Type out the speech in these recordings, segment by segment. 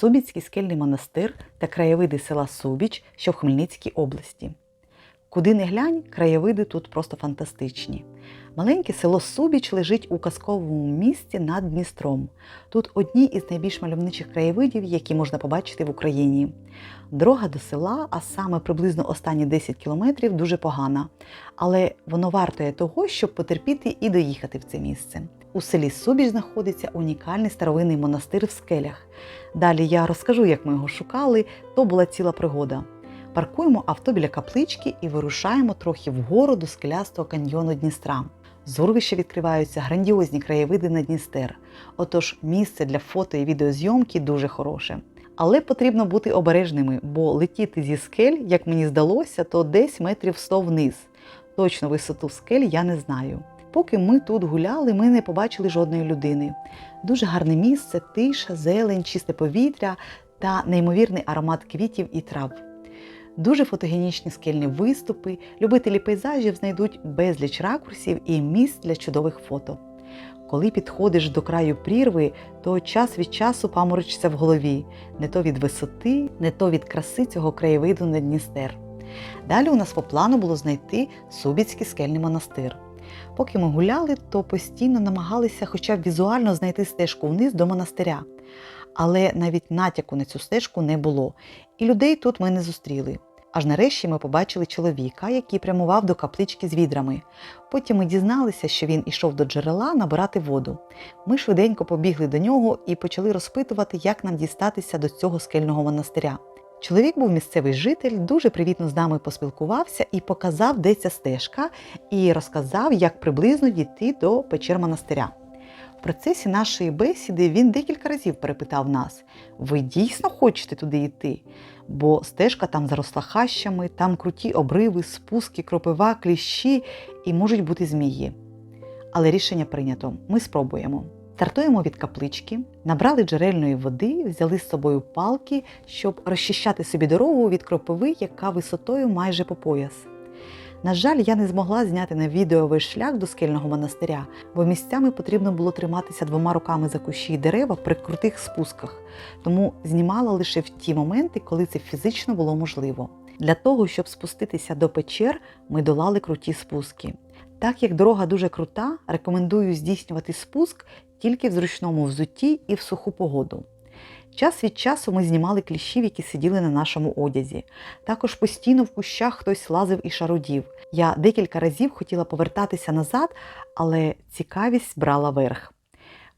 Субіцький скельний монастир та краєвиди села Субіч, що в Хмельницькій області. Куди не глянь, краєвиди тут просто фантастичні. Маленьке село Субіч лежить у казковому місті над Дністром. Тут одні із найбільш мальовничих краєвидів, які можна побачити в Україні. Дорога до села, а саме приблизно останні 10 кілометрів, дуже погана, але воно вартує того, щоб потерпіти і доїхати в це місце. У селі Субіч знаходиться унікальний старовинний монастир в скелях. Далі я розкажу, як ми його шукали, то була ціла пригода. Паркуємо авто біля каплички і вирушаємо трохи вгору до скелястого каньйону Дністра. З урвища відкриваються грандіозні краєвиди на Дністер. Отож, місце для фото і відеозйомки дуже хороше. Але потрібно бути обережними, бо летіти зі скель, як мені здалося, то десь метрів 100 вниз. Точно висоту скель я не знаю. Поки ми тут гуляли, ми не побачили жодної людини. Дуже гарне місце, тиша, зелень, чисте повітря та неймовірний аромат квітів і трав. Дуже фотогенічні скельні виступи, любителі пейзажів знайдуть безліч ракурсів і місць для чудових фото. Коли підходиш до краю прірви, то час від часу паморочиться в голові, не то від висоти, не то від краси цього краєвиду на Дністер. Далі у нас по плану було знайти Субіцький скельний монастир. Поки ми гуляли, то постійно намагалися хоча б візуально знайти стежку вниз до монастиря. Але навіть натяку на цю стежку не було, і людей тут ми не зустріли. Аж нарешті ми побачили чоловіка, який прямував до каплички з відрами. Потім ми дізналися, що він ішов до джерела набирати воду. Ми швиденько побігли до нього і почали розпитувати, як нам дістатися до цього скельного монастиря. Чоловік був місцевий житель, дуже привітно з нами поспілкувався і показав, де ця стежка, і розказав, як приблизно дійти до печер монастиря. Процесі нашої бесіди він декілька разів перепитав нас: ви дійсно хочете туди йти? Бо стежка там заросла хащами, там круті обриви, спуски, кропива, кліщі і можуть бути змії. Але рішення прийнято. Ми спробуємо. Стартуємо від каплички, набрали джерельної води, взяли з собою палки, щоб розчищати собі дорогу від кропиви, яка висотою майже по пояс. На жаль, я не змогла зняти на відео весь шлях до скельного монастиря, бо місцями потрібно було триматися двома руками за кущі й дерева при крутих спусках, тому знімала лише в ті моменти, коли це фізично було можливо. Для того, щоб спуститися до печер, ми долали круті спуски. Так як дорога дуже крута, рекомендую здійснювати спуск тільки в зручному взутті і в суху погоду. Час від часу ми знімали кліщів, які сиділи на нашому одязі. Також постійно в кущах хтось лазив і шарудів. Я декілька разів хотіла повертатися назад, але цікавість брала верх.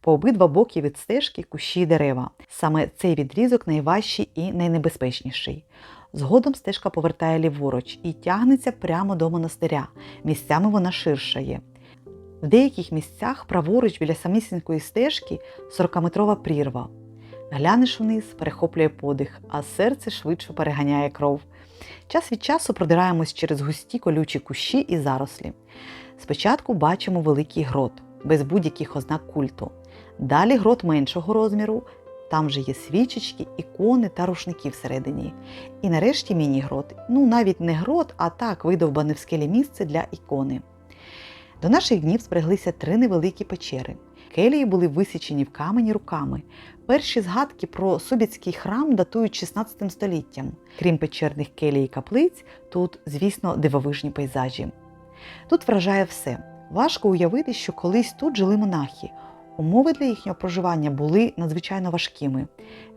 По обидва боки від стежки кущі й дерева. Саме цей відрізок найважчий і найнебезпечніший. Згодом стежка повертає ліворуч і тягнеться прямо до монастиря. Місцями вона ширшає. В деяких місцях праворуч біля самісінької стежки 40-метрова прірва. Глянеш вниз, перехоплює подих, а серце швидше переганяє кров. Час від часу продираємось через густі колючі кущі і зарослі. Спочатку бачимо великий грот, без будь-яких ознак культу. Далі грот меншого розміру, там же є свічечки, ікони та рушники всередині. І нарешті міні-грот. Ну, навіть не грот, а так видовбане в скелі місце для ікони. До наших днів збереглися три невеликі печери. Келії були висічені в камені руками. Перші згадки про Субіцький храм датують 16 століттям. Крім печерних келій і каплиць, тут, звісно, дивовижні пейзажі. Тут вражає все. Важко уявити, що колись тут жили монахи. Умови для їхнього проживання були надзвичайно важкими: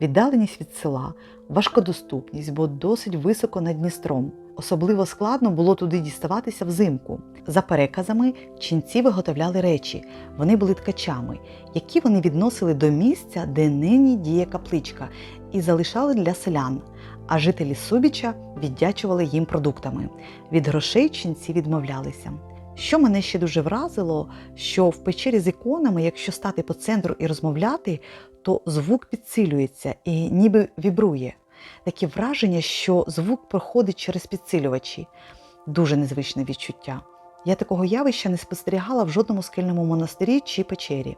віддаленість від села, важкодоступність, бо досить високо над Дністром. Особливо складно було туди діставатися взимку. За переказами, ченці виготовляли речі, вони були ткачами, які вони відносили до місця, де нині діє капличка, і залишали для селян. А жителі Субіча віддячували їм продуктами. Від грошей ченці відмовлялися. Що мене ще дуже вразило, що в печері з іконами, якщо стати по центру і розмовляти, то звук підсилюється і ніби вібрує. Таке враження, що звук проходить через підсилювачі. Дуже незвичне відчуття. Я такого явища не спостерігала в жодному скельному монастирі чи печері.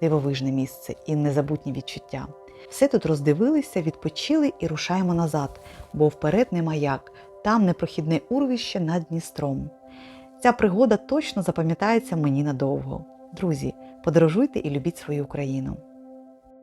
Дивовижне місце і незабутні відчуття. Все тут роздивилися, відпочили і рушаємо назад, бо вперед нема як, там непрохідне урвище над Дністром. Ця пригода точно запам'ятається мені надовго. Друзі, подорожуйте і любіть свою Україну.